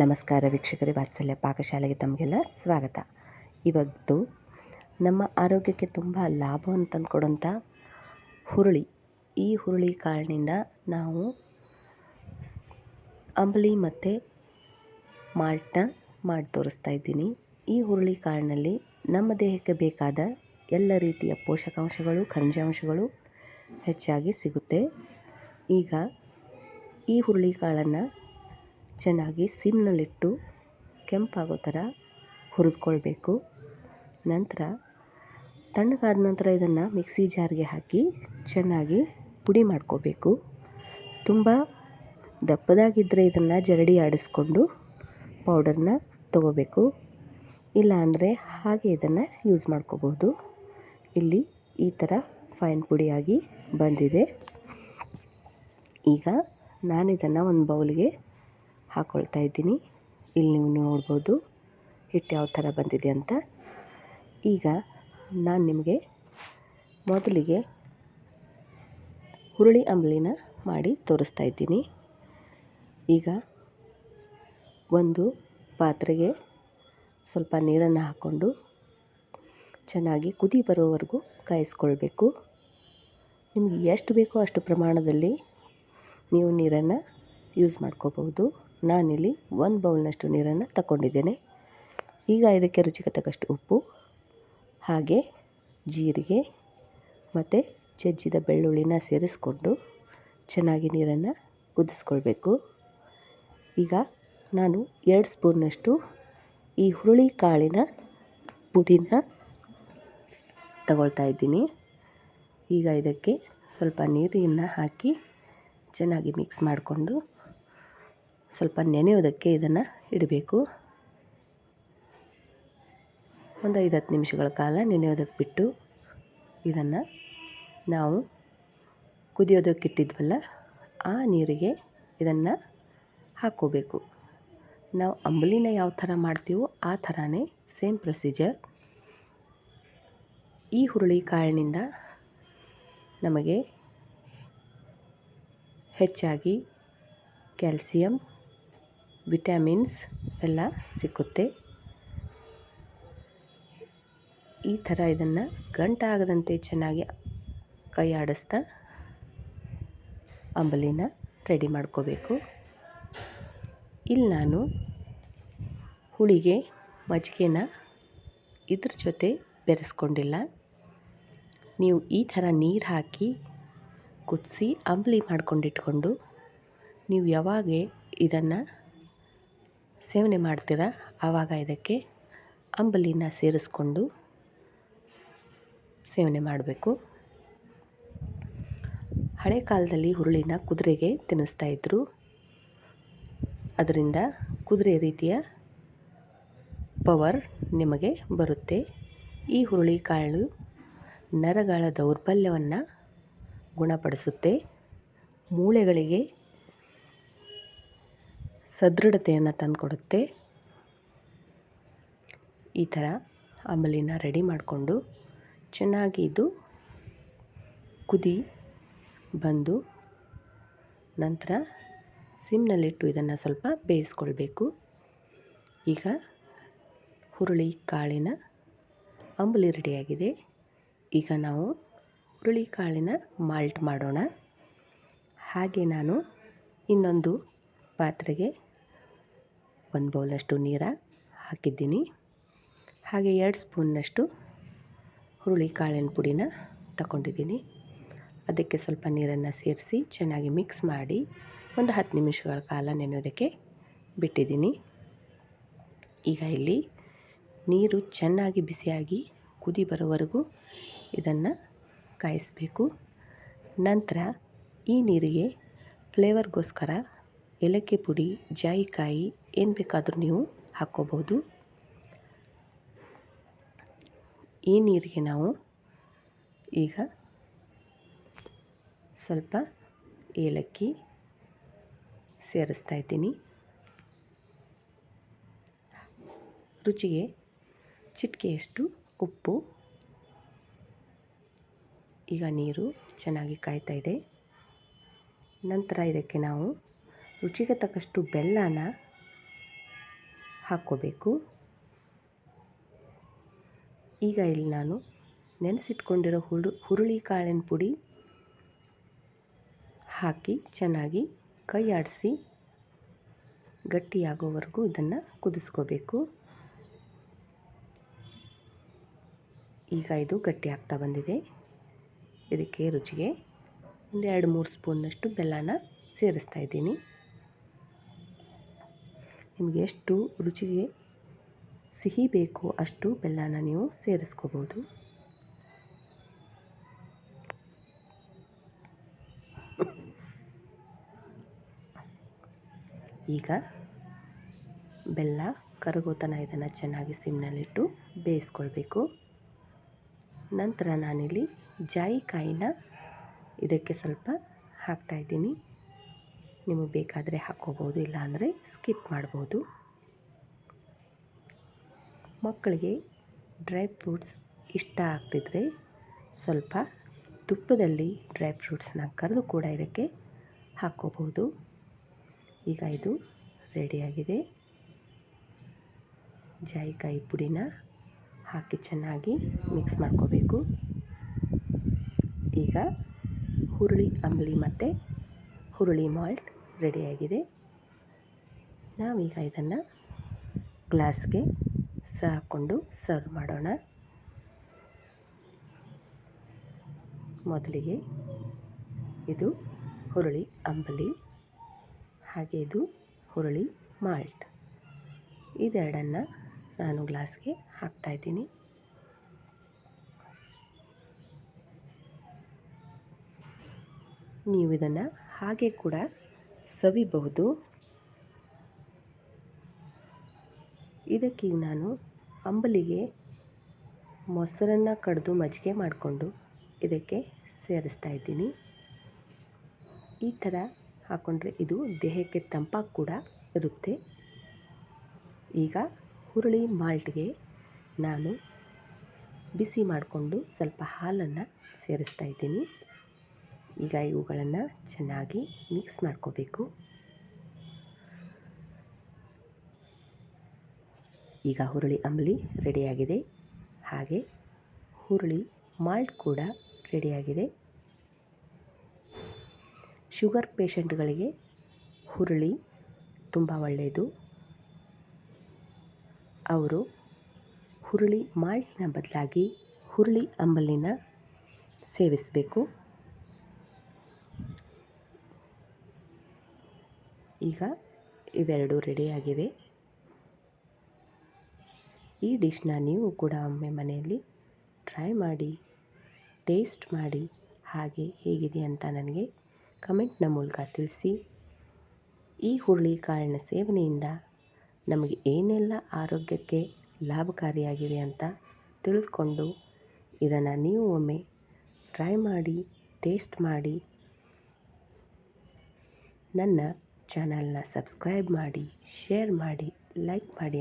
ನಮಸ್ಕಾರ ವೀಕ್ಷಕರೇ, ವಾತ್ಸಲ್ಯ ಪಾಕಶಾಲೆಗೆ ತಮಗೆಲ್ಲ ಸ್ವಾಗತ. ಇವತ್ತು ನಮ್ಮ ಆರೋಗ್ಯಕ್ಕೆ ತುಂಬ ಲಾಭವನ್ನು ತಂದುಕೊಡೋಂಥ ಹುರುಳಿ. ಈ ಹುರುಳಿ ಕಾಳಿನಿಂದ ನಾವು ಅಂಬಲಿ ಮತ್ತು ಮಾಲ್ಟ್ನ ಮಾಡಿ ತೋರಿಸ್ತಾ ಇದ್ದೀನಿ. ಈ ಹುರುಳಿ ಕಾಳಿನಲ್ಲಿ ನಮ್ಮ ದೇಹಕ್ಕೆ ಬೇಕಾದ ಎಲ್ಲ ರೀತಿಯ ಪೋಷಕಾಂಶಗಳು, ಖನಿಜಾಂಶಗಳು ಹೆಚ್ಚಾಗಿ ಸಿಗುತ್ತೆ. ಈಗ ಈ ಹುರುಳಿ ಕಾಳನ್ನು ಚೆನ್ನಾಗಿ ಸಿಮ್ನಲ್ಲಿಟ್ಟು ಕೆಂಪಾಗೋ ಥರ ಹುರಿದ್ಕೊಳ್ಬೇಕು. ನಂತರ ತಣ್ಣಗಾದ ನಂತರ ಇದನ್ನು ಮಿಕ್ಸಿ ಜಾರ್ಗೆ ಹಾಕಿ ಚೆನ್ನಾಗಿ ಪುಡಿ ಮಾಡ್ಕೋಬೇಕು. ತುಂಬ ದಪ್ಪದಾಗಿದ್ದರೆ ಇದನ್ನು ಜರಡಿ ಆಡಿಸ್ಕೊಂಡು ಪೌಡರ್ನ ತಗೋಬೇಕು. ಇಲ್ಲ ಅಂದರೆ ಹಾಗೆ ಇದನ್ನು ಯೂಸ್ ಮಾಡ್ಕೋಬೋದು. ಇಲ್ಲಿ ಈ ಥರ ಫೈನ್ ಪುಡಿಯಾಗಿ ಬಂದಿದೆ. ಈಗ ನಾನಿದನ್ನು ಒಂದು ಬೌಲ್ಗೆ ಹಾಕ್ಕೊಳ್ತಾ ಇದ್ದೀನಿ. ಇಲ್ಲಿ ನೀವು ನೋಡ್ಬೋದು ಹಿಟ್ಟು ಯಾವ ಥರ ಬಂದಿದೆ ಅಂತ. ಈಗ ನಾನು ನಿಮಗೆ ಮೊದಲಿಗೆ ಹುರುಳಿ ಅಂಬಲಿನ ಮಾಡಿ ತೋರಿಸ್ತಾ ಇದ್ದೀನಿ. ಈಗ ಒಂದು ಪಾತ್ರೆಗೆ ಸ್ವಲ್ಪ ನೀರನ್ನು ಹಾಕ್ಕೊಂಡು ಚೆನ್ನಾಗಿ ಕುದಿ ಬರೋವರೆಗೂ ಕಾಯಿಸ್ಕೊಳ್ಬೇಕು. ನಿಮಗೆ ಎಷ್ಟು ಬೇಕೋ ಅಷ್ಟು ಪ್ರಮಾಣದಲ್ಲಿ ನೀವು ನೀರನ್ನು ಯೂಸ್ ಮಾಡ್ಕೋಬಹುದು. ನಾನಿಲ್ಲಿ ಒಂದು ಬೌಲ್ನಷ್ಟು ನೀರನ್ನು ತಗೊಂಡಿದ್ದೇನೆ ಈಗ ಇದಕ್ಕೆ ರುಚಿಗೆ ತಕ್ಕಷ್ಟು ಉಪ್ಪು, ಹಾಗೆ ಜೀರಿಗೆ ಮತ್ತು ಜಜ್ಜಿದ ಬೆಳ್ಳುಳ್ಳಿನ ಸೇರಿಸ್ಕೊಂಡು ಚೆನ್ನಾಗಿ ನೀರನ್ನು ಕುದಿಸ್ಕೊಳ್ಬೇಕು. ಈಗ ನಾನು ಎರಡು ಸ್ಪೂನ್ನಷ್ಟು ಈ ಹುರುಳಿ ಕಾಳಿನ ಪುಡಿನ ತಗೊಳ್ತಾ ಇದ್ದೀನಿ. ಈಗ ಇದಕ್ಕೆ ಸ್ವಲ್ಪ ನೀರಿನ ಹಾಕಿ ಚೆನ್ನಾಗಿ ಮಿಕ್ಸ್ ಮಾಡಿಕೊಂಡು ಸ್ವಲ್ಪ ನೆನೆಯೋದಕ್ಕೆ ಇದನ್ನು ಇಡಬೇಕು. ಒಂದು ಐದು ಹತ್ತು ನಿಮಿಷಗಳ ಕಾಲ ನೆನೆಯೋದಕ್ಕೆ ಬಿಟ್ಟು ಇದನ್ನು ನಾವು ಕುದಿಯೋದಕ್ಕೆ ಇಟ್ಟಿದ್ವಲ್ಲ, ಆ ನೀರಿಗೆ ಇದನ್ನು ಹಾಕ್ಕೋಬೇಕು. ನಾವು ಅಂಬಲಿನ ಯಾವ ಥರ ಮಾಡ್ತೀವೋ ಆ ಥರನೇ ಸೇಮ್ ಪ್ರೊಸೀಜರ್. ಈ ಹುರುಳಿ ಕಾಳಿನಿಂದ ನಮಗೆ ಹೆಚ್ಚಾಗಿ ಕ್ಯಾಲ್ಸಿಯಂ ವಿಟಮಿನ್ಸ್ ಎಲ್ಲ ಸಿಕ್ಕುತ್ತೆ. ಈ ಥರ ಇದನ್ನು ಗಂಟಾಗದಂತೆ ಚೆನ್ನಾಗಿ ಕೈ ಆಡಿಸ್ತಾ ಅಂಬಲಿನ ರೆಡಿ ಮಾಡ್ಕೋಬೇಕು. ಇಲ್ಲಿ ನಾನು ಹುಳಿಗೆ ಮಜ್ಜಿಗೆನ ಇದ್ರ ಜೊತೆ ಬೆರೆಸ್ಕೊಂಡಿಲ್ಲ. ನೀವು ಈ ಥರ ನೀರು ಹಾಕಿ ಕುದಿಸಿ ಅಂಬಲಿ ಮಾಡ್ಕೊಂಡಿಟ್ಕೊಂಡು ನೀವು ಯಾವಾಗ ಇದನ್ನು ಸೇವನೆ ಮಾಡ್ತೀರಾ? ಆವಾಗ ಇದಕ್ಕೆ ಅಂಬಲಿನ ಸೇರಿಸ್ಕೊಂಡು ಸೇವನೆ ಮಾಡಬೇಕು. ಹಳೆ ಕಾಲದಲ್ಲಿ ಹುರುಳಿನ ಕುದುರೆಗೆ ತಿನ್ನಿಸ್ತಾ ಇದ್ದರು ಅದರಿಂದ ಕುದುರೆ ರೀತಿಯ ಪವರ್ ನಿಮಗೆ ಬರುತ್ತೆ. ಈ ಹುರುಳಿ ಕಾಳು ನರಗಳ ದೌರ್ಬಲ್ಯವನ್ನು ಗುಣಪಡಿಸುತ್ತೆ. ಮೂಳೆಗಳಿಗೆ ಸದೃಢತೆಯನ್ನು ತಂದುಕೊಡುತ್ತೆ. ಈ ಥರ ಅಂಬಲಿನ ರೆಡಿ ಮಾಡಿಕೊಂಡು ಚೆನ್ನಾಗಿ ಇದು ಕುದಿ ಬಂದು ನಂತರ ಸಿಮ್ನಲ್ಲಿಟ್ಟು ಇದನ್ನು ಸ್ವಲ್ಪ ಬೇಯಿಸ್ಕೊಳ್ಬೇಕು. ಈಗ ಹುರುಳಿ ಕಾಳಿನ ಅಂಬುಲಿ ರೆಡಿಯಾಗಿದೆ. ಈಗ ನಾವು ಹುರುಳಿ ಕಾಳಿನ ಮಾಲ್ಟ್ ಮಾಡೋಣ. ಹಾಗೆ ನಾನು ಇನ್ನೊಂದು ಪಾತ್ರೆಗೆ ಒಂದು ಬೌಲಷ್ಟು ನೀರ ಹಾಕಿದ್ದೀನಿ. ಹಾಗೆ ಎರಡು ಸ್ಪೂನ್ನಷ್ಟು ಹುರುಳಿ ಕಾಳಿನ ಪುಡಿನ ತಗೊಂಡಿದ್ದೀನಿ ಅದಕ್ಕೆ ಸ್ವಲ್ಪ ನೀರನ್ನು ಸೇರಿಸಿ ಚೆನ್ನಾಗಿ ಮಿಕ್ಸ್ ಮಾಡಿ ಒಂದು ಹತ್ತು ನಿಮಿಷಗಳ ಕಾಲ ನೆನೆಯೋದಕ್ಕೆ ಬಿಟ್ಟಿದ್ದೀನಿ. ಈಗ ಇಲ್ಲಿ ನೀರು ಚೆನ್ನಾಗಿ ಬಿಸಿಯಾಗಿ ಕುದಿ ಬರೋವರೆಗೂ ಇದನ್ನು ಕಾಯಿಸಬೇಕು. ನಂತರ ಈ ನೀರಿಗೆ ಫ್ಲೇವರ್ಗೋಸ್ಕರ ಏಲಕ್ಕಿ ಪುಡಿ, ಜಾಯಿಕಾಯಿ, ಏನು ಬೇಕಾದರೂ ನೀವು ಹಾಕ್ಕೋಬಹುದು ಈ ನೀರಿಗೆ ನಾವು ಈಗ ಸ್ವಲ್ಪ ಏಲಕ್ಕಿ ಸೇರಿಸ್ತಾ ಇದ್ದೀನಿ. ರುಚಿಗೆ ಚಿಟಿಕೆಯಷ್ಟು ಉಪ್ಪು. ಈಗ ನೀರು ಚೆನ್ನಾಗಿ ಕಾಯ್ತಾ ಇದೆ. ನಂತರ ಇದಕ್ಕೆ ನಾವು ರುಚಿಗೆ ತಕ್ಕಷ್ಟು ಬೆಲ್ಲನ ಹಾಕ್ಕೋಬೇಕು. ಈಗ ಇಲ್ಲಿ ನಾನು ನೆನೆಸಿಟ್ಕೊಂಡಿರೋ ಹುಳು ಹುರುಳಿ ಕಾಳಿನ ಪುಡಿ ಹಾಕಿ ಚೆನ್ನಾಗಿ ಕೈ ಆಡಿಸಿ ಗಟ್ಟಿಯಾಗೋವರೆಗೂ ಇದನ್ನು ಕುದಿಸ್ಕೋಬೇಕು. ಈಗ ಇದು ಗಟ್ಟಿ ಆಗ್ತಾ ಬಂದಿದೆ. ಇದಕ್ಕೆ ರುಚಿಗೆ ಒಂದು ಎರಡು ಮೂರು ಸ್ಪೂನ್ನಷ್ಟು ಬೆಲ್ಲನ ಸೇರಿಸ್ತಾ ಇದ್ದೀನಿ. ನಿಮಗೆ ಎಷ್ಟು ರುಚಿಗೆ ಸಿಹಿ ಬೇಕೋ ಅಷ್ಟು ಬೆಲ್ಲನ ನೀವು ಸೇರಿಸ್ಕೋಬೋದು. ಈಗ ಬೆಲ್ಲ ಕರಗೋತನ ಇದನ್ನು ಚೆನ್ನಾಗಿ ಸಿಮ್ನಲ್ಲಿಟ್ಟು ಬೇಯಿಸ್ಕೊಳ್ಬೇಕು. ನಂತರ ನಾನಿಲ್ಲಿ ಜಾಯಿಕಾಯಿನ ಇದಕ್ಕೆ ಸ್ವಲ್ಪ ಹಾಕ್ತಾಯಿದ್ದೀನಿ ನಿಮಗೆ ಬೇಕಾದರೆ ಹಾಕ್ಕೋಬೋದು, ಇಲ್ಲಾಂದರೆ ಸ್ಕಿಪ್ ಮಾಡ್ಬೋದು. ಮಕ್ಕಳಿಗೆ ಡ್ರೈ ಫ್ರೂಟ್ಸ್ ಇಷ್ಟ ಆಗ್ತಿದ್ರೆ ಸ್ವಲ್ಪ ತುಪ್ಪದಲ್ಲಿ ಡ್ರೈ ಫ್ರೂಟ್ಸ್ನ ಕರೆದು ಕೂಡ ಇದಕ್ಕೆ ಹಾಕ್ಕೋಬೋದು. ಈಗ ಇದು ರೆಡಿಯಾಗಿದೆ ಜಾಯಿಕಾಯಿ ಪುಡಿನ ಹಾಕಿ ಚೆನ್ನಾಗಿ ಮಿಕ್ಸ್ ಮಾಡ್ಕೋಬೇಕು. ಈಗ ಹುರುಳಿ, ಅಂಬಲಿ ಮತ್ತು ಹುರುಳಿ ಮಾಲ್ಟ್ ರೆಡಿಯಾಗಿದೆ. ನಾವೀಗ ಇದನ್ನು ಗ್ಲಾಸ್ಗೆ ಸಹ ಹಾಕ್ಕೊಂಡು ಸರ್ವ್ ಮಾಡೋಣ. ಮೊದಲಿಗೆ ಇದು ಹುರುಳಿ ಅಂಬಲಿ, ಹಾಗೆ ಇದು ಹುರುಳಿ ಮಾಲ್ಟ್. ಇದೆರಡನ್ನು ನಾನು ಗ್ಲಾಸ್ಗೆ ಹಾಕ್ತಾಯಿದ್ದೀನಿ ನೀವು ಇದನ್ನು ಹಾಗೆ ಕೂಡ ಸವಿಬಹುದು. ಇದಕ್ಕೆ ನಾನು ಅಂಬಲಿಗೆ ಮೊಸರನ್ನು ಕಡಿದು ಮಜ್ಜಿಗೆ ಮಾಡಿಕೊಂಡು ಇದಕ್ಕೆ ಸೇರಿಸ್ತಾ ಇದ್ದೀನಿ. ಈ ಥರ ಹಾಕ್ಕೊಂಡ್ರೆ ಇದು ದೇಹಕ್ಕೆ ತಂಪಾಗಿ ಕೂಡ ಇರುತ್ತೆ. ಈಗ ಹುರುಳಿ ಮಾಲ್ಟ್ಗೆ ನಾನು ಬಿಸಿ ಮಾಡಿಕೊಂಡು ಸ್ವಲ್ಪ ಹಾಲನ್ನು ಸೇರಿಸ್ತಾ ಇದ್ದೀನಿ. ಈಗ ಇವುಗಳನ್ನು ಚೆನ್ನಾಗಿ ಮಿಕ್ಸ್ ಮಾಡ್ಕೋಬೇಕು. ಈಗ ಹುರುಳಿ ಅಂಬಲಿ ರೆಡಿಯಾಗಿದೆ ಹಾಗೆ ಹುರುಳಿ ಮಾಲ್ಟ್ ಕೂಡ ರೆಡಿಯಾಗಿದೆ ಶುಗರ್ ಪೇಷಂಟ್ಗಳಿಗೆ ಹುರುಳಿ ತುಂಬ ಒಳ್ಳೆಯದು ಅವರು ಹುರುಳಿ ಮಾಲ್ಟ್ನ ಬದಲಾಗಿ ಹುರುಳಿ ಅಂಬಲಿನ ಸೇವಿಸಬೇಕು. ಈಗ ಇವೆರಡು ರೆಡಿಯಾಗಿವೆ ಈ ಡಿಶ್ನ ನೀವು ಕೂಡ ಒಮ್ಮೆ ಮನೆಯಲ್ಲಿ ಟ್ರೈ ಮಾಡಿ ಟೇಸ್ಟ್ ಮಾಡಿ ಹಾಗೆ ಹೇಗಿದೆ ಅಂತ ನನಗೆ ಕಮೆಂಟ್ನ ಮೂಲಕ ತಿಳಿಸಿ. ಈ ಹುರುಳಿ ಕಾಳಿನ ಸೇವನೆಯಿಂದ ನಮಗೆ ಏನೆಲ್ಲ ಆರೋಗ್ಯಕ್ಕೆ ಲಾಭಕಾರಿಯಾಗಿವೆ ಅಂತ ತಿಳಿದುಕೊಂಡು ಇದನ್ನು ನೀವು ಒಮ್ಮೆ ಟ್ರೈ ಮಾಡಿ ಟೇಸ್ಟ್ ಮಾಡಿ ನನ್ನ ಚಾನಲ್ನ ಸಬ್ಸ್ಕ್ರೈಬ್ ಮಾಡಿ ಶೇರ್ ಮಾಡಿ ಲೈಕ್ ಮಾಡಿ